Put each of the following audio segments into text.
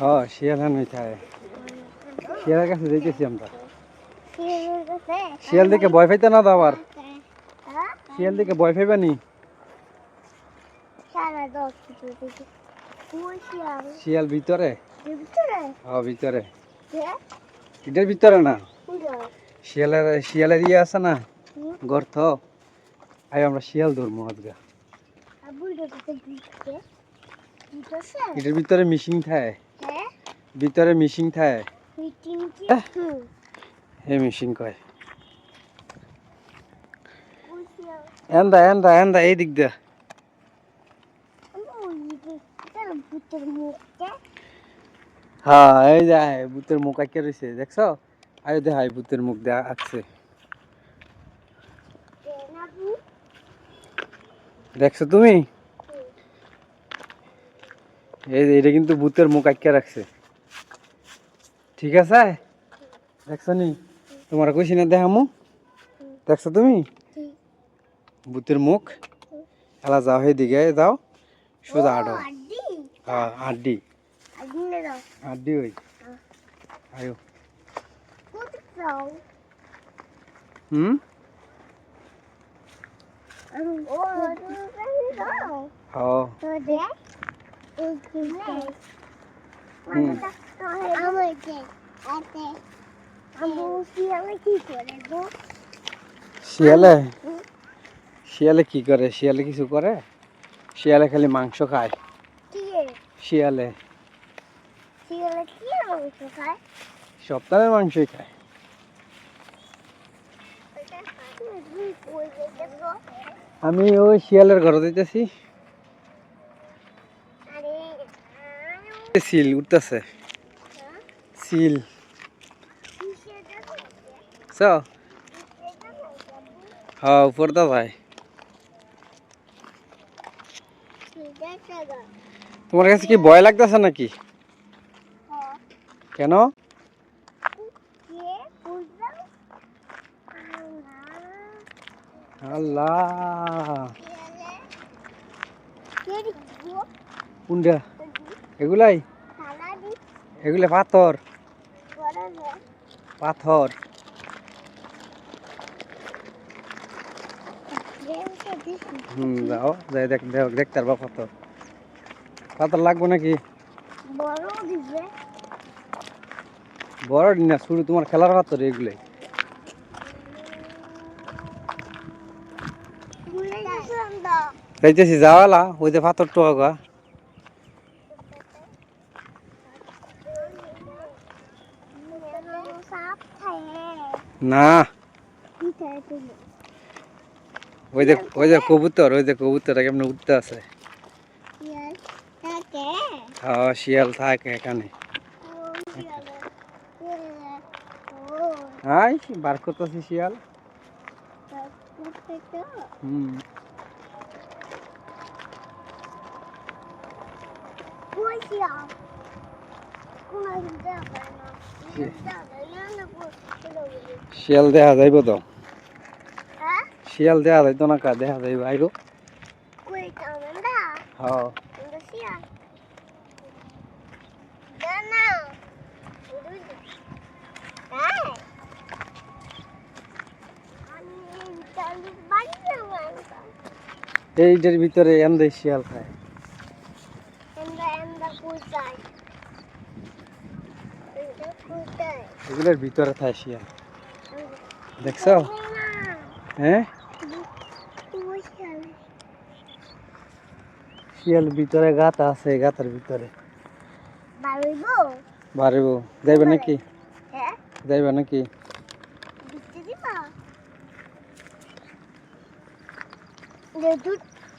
হ্যাঁ শিয়াল হানুই থাকে শিয়ালের কাছে যাইতেছি আমরা। শিয়াল দেখে ভয় পাইতে না তো আবার? শিয়াল দেখে ভয় পাইবা নি? শিয়াল ভিতরে? হ্যাঁ ভিতরে। এটার ভিতরে না? শিয়ালের শিয়ালের ইয়ে আছে না। গর্ত আই আমরা শিয়াল ধরবো আজকে। এটার ভিতরে মিশিং থাকে ভিতরে মিশিং থাকে। হে মিশিং কয়? এন্দা এন্দা এন্দা এই দিক মুখটা হ্যাঁ এই যে ভূতের মুখ আঁকে রয়েছে দেখছ? আয় দেখাই ভূতের মুখ দেয়া আঁকছে দেখছ তুমি? এই যে এটা কিন্তু ভূতের মুখ আঁকে রাখছে। ঠিক আছে? দেখছ নি? তোমার কইছি না দেখামু। দেখছ তুমি? ঠিক ভূতের মুখ। এলা যাও দিকে যাও। সোজা আডো আড্ডি? হ্যাঁ আড্ডি। আড্ডি না দাও আড্ডি ওই। আয়ো। কোথায় যাও হুম? ও শিয়ালে? শিয়ালে কি করে? শিয়ালে কিছু করে? শিয়ালে খালি মাংস খায়। শিয়ালে। সপ্তাহের মাংসই খায়। আমি ওই শিয়ালের ঘরে দিতেছি আরে সিল উঠতেছে সিল চ হ্যাঁ উপর দা ভাই তোমার কাছে কি ভয় লাগতেছে নাকি কেন আল্লাহ কোনটা এগুলাই? এগুলো পাথর। পাথর। হুম, যাও, যাই দেখ দেখ, দেখতে পারবা পাথর। পাথর লাগবে নাকি? বড় না শুরু তোমার খেলার পাথর এগুলাই। যাইতেছি, যাওয়ালা, ওই যে পাথর টোকা সাপ খায় না। ওই যে ওই যে কবুতর, ওই যে কবুতর কেমন উঠতে আছে? হ্যাঁ শিয়াল থাকে এখানে। হাই বার করতেছি শিয়াল। হুম। শিয়াল? দেখা যাইব তো? শিয়াল দেখা যাইতো না কা? দেখা যাইব আইব। হ্যাঁ এইটার ভিতরে এমদে শিয়াল খায়। এগুলোর ভিতরে থাকে দেখছ? হ্যাঁ? শিয়াল ভিতরে গাতা আছে গাতার ভিতরে। বাড়িব বাড়িব যাইবে নাকি? হ্যাঁ? যাইবে নাকি?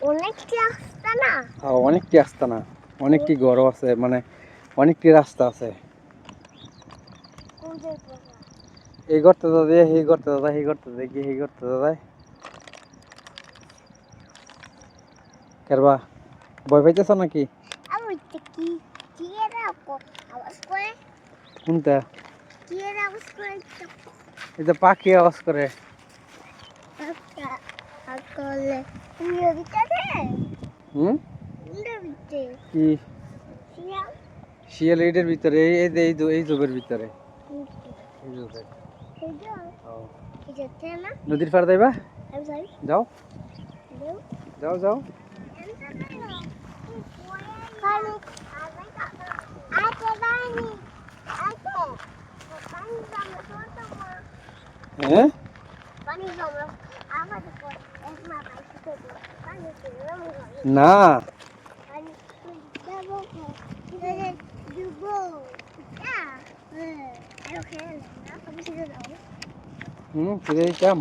অনেকটি আসতা না হ্যাঁ অনেকটি রাস্তা না অনেকটি ঘর আছে মানে অনেকটি রাস্তা আছে। এই করতে দাদা এই করতে দাদা এই করতে দেখি এই করতে দাদা কেরবা ভয় পাইতেছ নাকি? আমি কি কি এর আওয়াজ করে? কোনটা কি এর আওয়াজ করে? পাখি আওয়াজ করে। হুম? কি? শিয়াল। এইটার ভিতরে এই এই এই জো- ভিতরে। নদীর পাড় যাইবা? যাও। যাও। যাও হ্যাঁ? পর না। আ আরও খেলে না আমি ছিড়ে দাও হুম, ফিরে দিতাম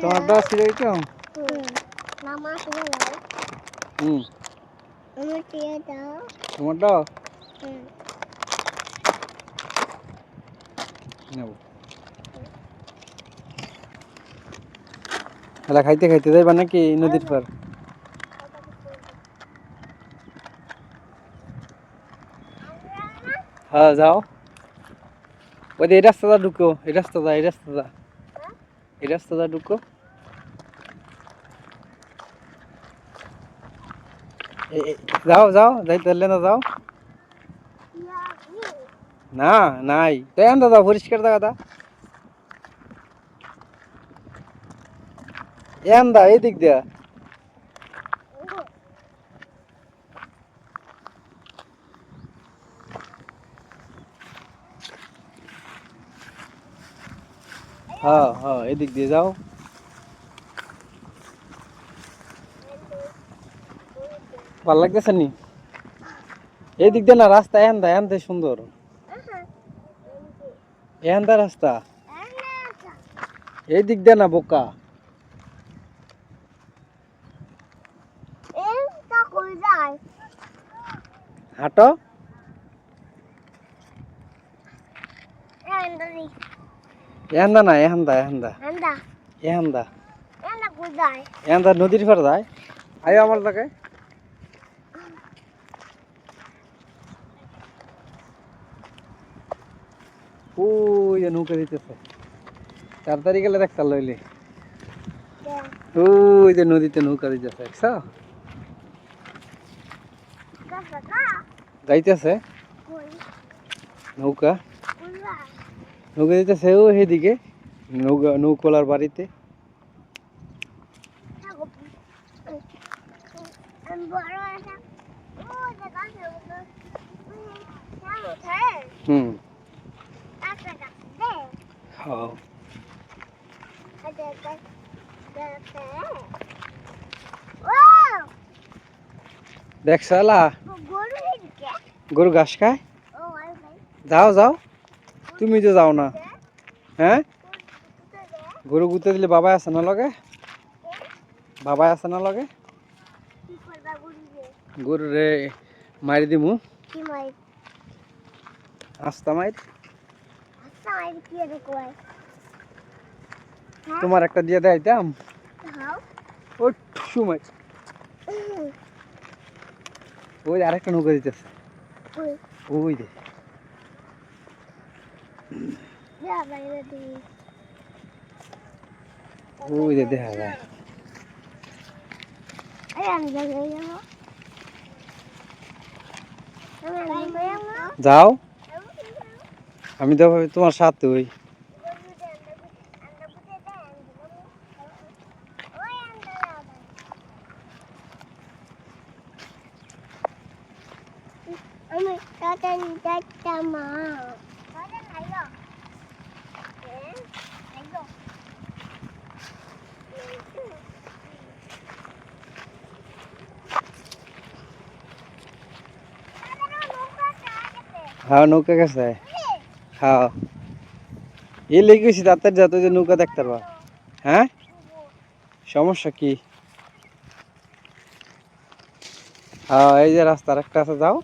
তোমারটা ফিরে দিতাম মামা ছিড়ে দাও হুম। আমি ছিড়ে দাও? তোমারটা হুম নেব খাইতে খাইতে যাইবা নাকি নদীর পার হ্যাঁ যাও। ওই এই রাস্তাটা ঢুকো, এই রাস্তাটা এই রাস্তাটা। এই রাস্তাটা ঢুকো। যাও যাও, যাইতে না যাও। না, নাই। তো আন্দা যাও, পরিষ্কার এ আন্দা এই দিক দিয়া। হ্যাঁ হ্যাঁ এদিক দিয়ে যাও। ভালো লাগতেছে নি? এই দিক দিয়ে না, রাস্তা এহান্দা এহান্দা সুন্দর। এহান্দা রাস্তা। এই দিক দিয়ে না, বোকা। হাঁটো। এহান্দা না এহান্দা এহান্দা। এহান্দা। এহান্দা। নদীর পার যায়। আয়ো আমার লাগে। ওই নৌকা দিতেছে। তাড়াতাড়ি গেলে দেখতে লইলে। ওই যে নদীতে নৌকা দিতেছে দেখছ? যাইতেছে। নৌকা। নৌকা দিতেছে ও সেদিকে, নৌকা, নৌকলার বাড়িতে। দেখা হুম। হ্যাঁ। আদে দে দে ওয়াও দেখছালা গরু ঘাস খায়? যাও যাও। তুমি তো যাও না হ্যাঁ? গরু গুতে দিলে বাবা আছে না লগে? বাবা আছে না লগে? গরু রে মারি দিমু। আস্তা মাইর। তোমার একটা দিয়ে দেয়তাম ওই সময় ওই আরেকটা নৌকা দিতেছে। ওই। যা দি। ওই দে দেখা যায় যাও আমি তো তোমার সাথে ওই হ্যাঁ নৌকা গেছে? হ্যাঁ এই লেগে গেছি তাড়াতাড়ি যা তুই যে নৌকা দেখতে পারবা হ্যাঁ? সমস্যা কি? হ্যাঁ এই যে রাস্তার একটা আছে যাও।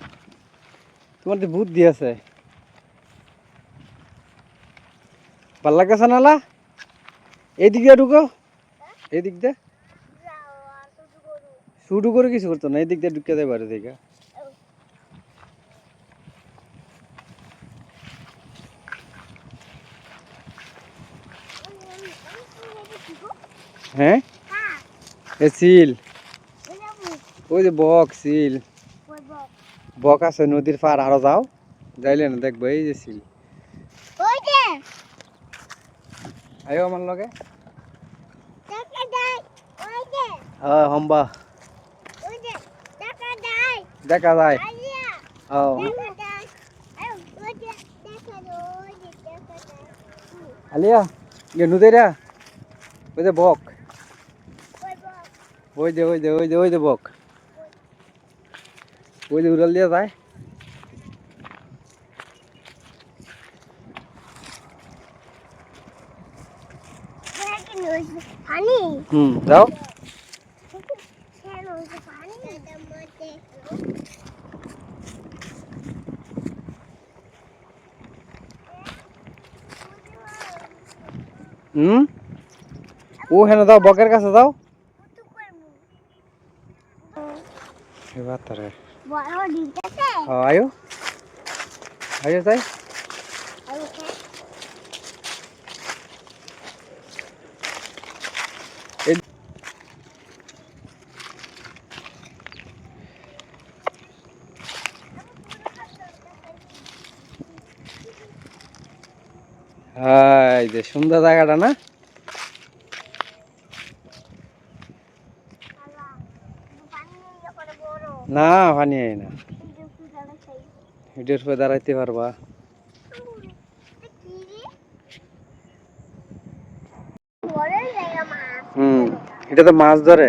তোমার তো বুদ্ধি আছে। ভালো লাগতেছে নালা এদিক দিয়ে ঢুকো। এদিক দিয়ে? শুরু করে কিছু করতো না এদিক দিয়ে ঢুকে দেয় বাড়ি থেকে হ্যাঁ? এ সিল। ওই যে বক সিল। বক আছে নদীর পার আরও যাও। যাইলে না দেখব এই যে সিল। আয়ো আমার লগে। হ্যাঁ হম্বা। দেখা যায়। ও। আলিয়া ইয়ে নুদেরা? ওই যে বক। ওই যে ওই যে ওই যে ওই যে বক। ওই যে উড়াল দিয়ে যায়। পানি হুম যাও সে নইছে পানি এটা মতে হুম ও হেন দাও বকের কাছে দাও। এবার তারে। আয়ো। আয়ো খা হাই যে সুন্দর জায়গাটা না আলা পানি নিয়ে করে বড় না পানি আই না। খাই ভিডিওর দাঁড়াইতে পারবা। হুম এটা তো মাছ ধরে।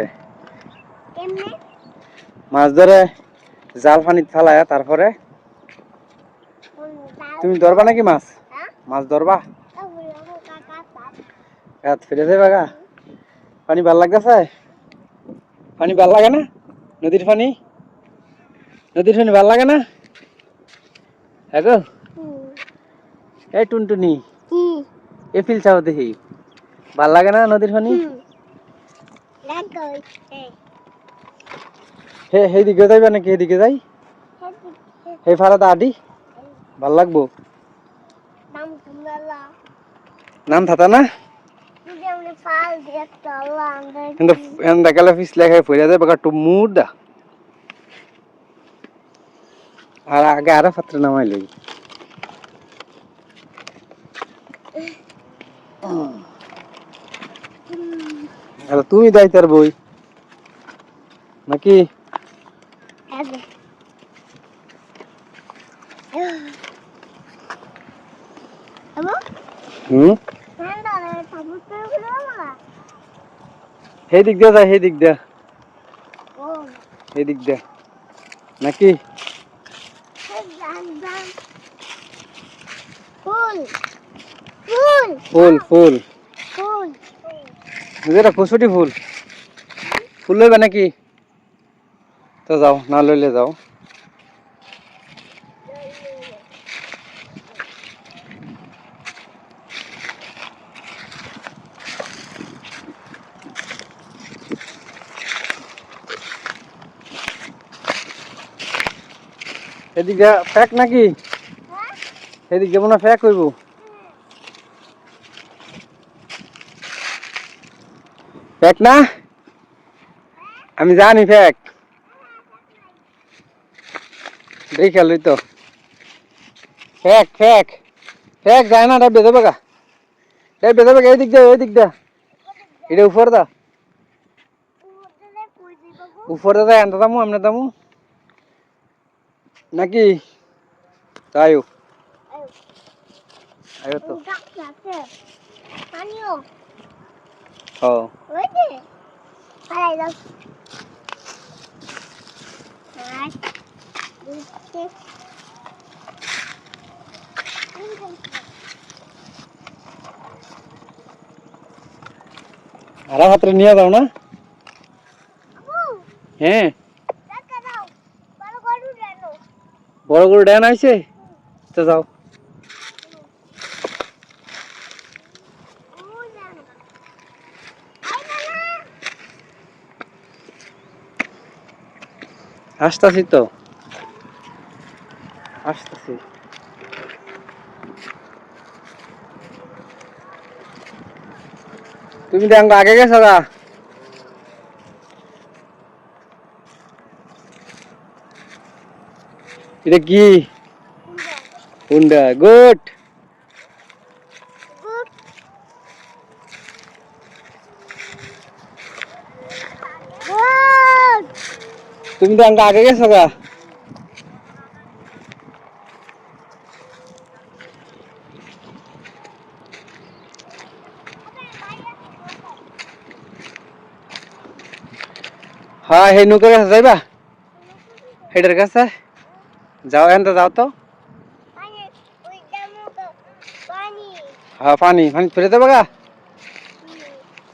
মাছ ধরে জাল পানিতে ফেলায় তারপরে। তুমি ধরবা নাকি মাছ? হ্যাঁ? মাছ ধরবা? রাত ফিরে যাবে গা। পানি ভালো লাগতেছে? পানি ভালো লাগে না? নদীর পানি? নদীর পানি ভালো লাগে না? হ্যাঁ গো। হুম। এই টুনটুনি এ ফিল চাও দেখি। ভালো লাগে না নদীর পানি? হে সেই দিকে যাইবা নাকি এদিকে যাই? সেই ফাড়াতে আডি ভালো লাগবো? নাম থাতা না? কিন্তু দেখালে ফিস লেখা ফিরে যায় বাকা টুম মুডা আর আগে আরও পাত্র নামাই লই। আর তুমি দাইতার বই। নাকি? হুম? সেই দিক দিয়ে যায় সেই দিক দিয়ে। সেই দিক দিয়ে। নাকি জান জান ফুল ফুল ফুল। যেটা কুসুটি ফুল। ফুল লইবা নাকি? তো যাও না লইলে যাও। এদিকে ফ্যাক নাকি? হ্যাঁ? এদিকে মনে ফ্যাক হইব। ফ্যাক না? আমি জানি ফ্যাক দেখে তো। ফ্যাক ফ্যাক ফ্যাক যায় না, এটা বেঁধে বেগা এটা বেঁধে বেগা এদিক দে এদিক দে। এটা উপর দা। উঠলে কই দিব দা এনটা দামু আমনে দামু। নাকি? তাইও আয়ো তো। পানিও। ও। ওই যে পালাই দাও। আর দিতে আরা হাতরে নিয়ে যাও না? হ্যাঁ। বড় গরু ড্যান আইছে? তো যাও ও জানো আই না আসতাছি তো। আসতাছি। তুমি তো আগে গেছো গা। এটা কি? হুন্ডা গুড গুড তুমি তো আগে গেছো গা। হ্যাঁ সেই নৌকার কাছে যাইবা? হেডের কাছে? যাও এনতে যাও তো। হ্যাঁ পানি পানি ফিরে দেবো গা।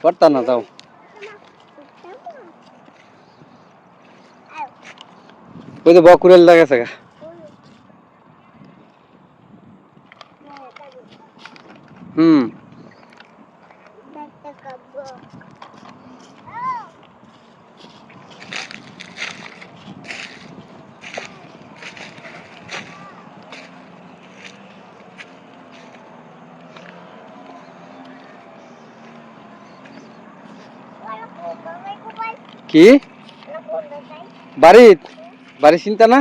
করতা না যাও। ওই তো বকুরেল লাগাছে গা। হুম। কি? বাড়িত? বাড়ি চিন্তা না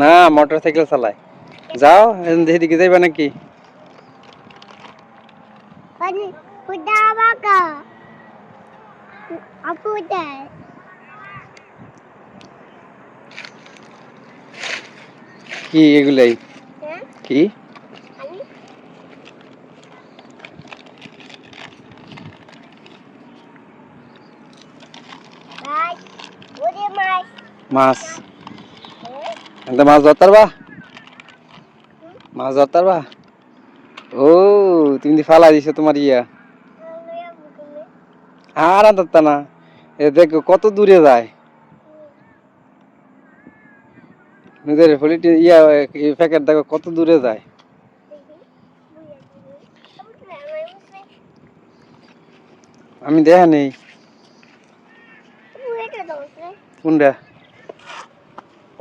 না মোটর সাইকেল চালায় যাও এদিকে যাইবা নাকি পানি উদা বাকা আপু দেয় কি এগুলাই হ্যাঁ কি মাছ। হ্যাঁ মাছ ধরতার বা মাছ ধরতার বা ও তুমি দি ফালা দিছো তোমার ইয়া। আর ধরতা না। এ দেখো কত দূরে যায়। নিজের ফলিটি ইয়া প্যাকেট দেখো কত দূরে যায়। আমি দেখা নেই। কোনটা?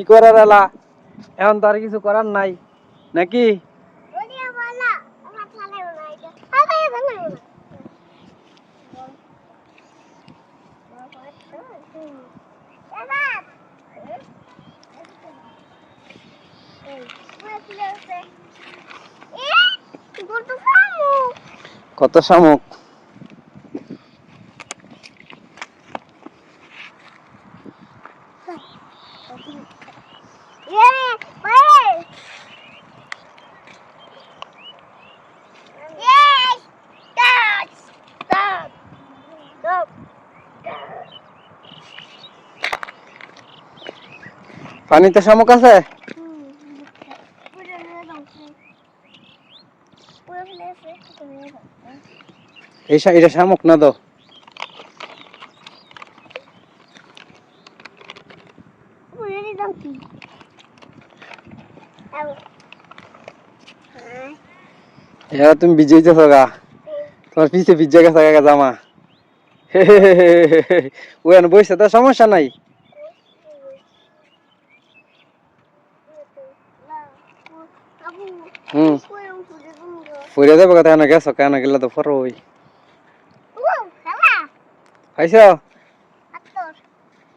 কি করার এলা এখন তো আর কিছু করার নাই। নাকি? Ini apa পানিতে শামুক আছে? এটা শামুক না তো এবার তুমি ভিজেইতেছো গা। তোমার পিছে ভিজে গেছে জামা। ওখানে বসে তো সমস্যা নাই। হুম। ফুরে যাব কথা কেন গেছো কেন গেলে তো ফর ওই। খাইছ?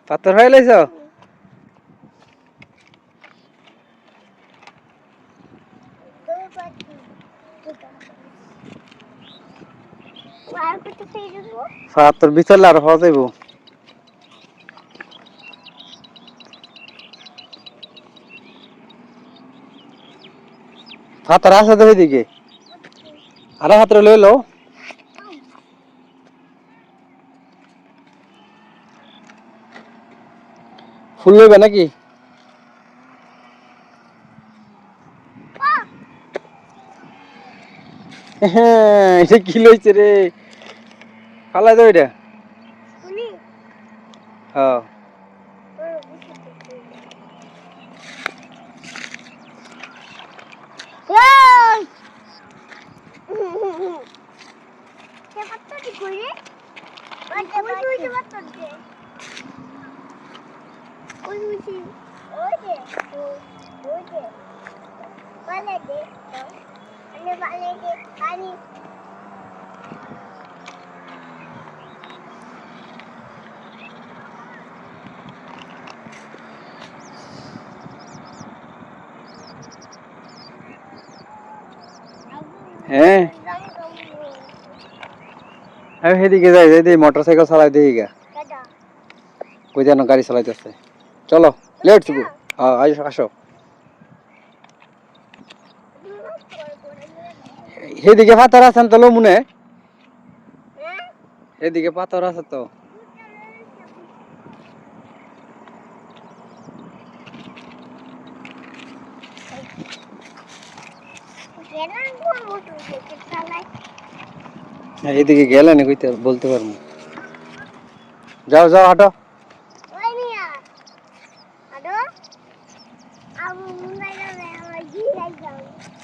পাথর হয়ে লাইছ? পাথর বিচলে আর হওয়া যাইব। হাত রাস্তা ধরে দিকে। আর হাতটা লয়ে লও। ফুল লইবে নাকি? হ্যাঁ এটা কি লইছে রে? ফালা তো এটা। হ্যাঁ। ওই যে ওই যে পাত্তা দে ওই বুঝি ওই যে ওই যে পালে দে আনে পালে দে পানি হ্যাঁ আমি সেদিকে যাই যাই দিই মোটর সাইকেল চালাই দিই গা। ওই যেন গাড়ি চালাইতেছে। চলো লেট শুধু হ্যাঁ আসো আসো। সেদিকে পাথর আছেন তো মনে এদিকে পাথর আছে তো। কোন মোটর সাইকেল চালাই। হ্যাঁ, এদিকে গেলে না কইতে বলতে পারব যাও যাও হাঁটো।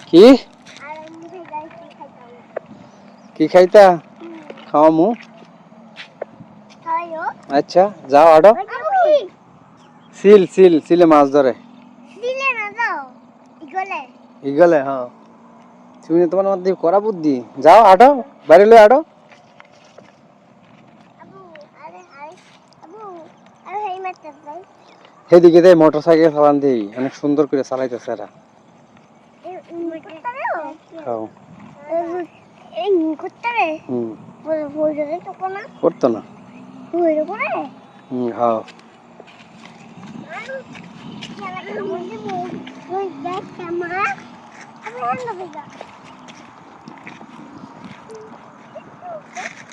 কি? কি খাইতা খাওয়া মু আচ্ছা যাও হাঁটো। সিল সিল সিলে মাছ ধরে। ইগলে হ্যাঁ। তুমি তোমার মধ্যে করা বুদ্ধি। যাও হাঁটো। মারতে যাই সেদিকে দেয় মোটর সাইকেল চালান দিই অনেক সুন্দর করে চালাইতেছে এরা। করতে না? হ্যাঁ খেলা Oh,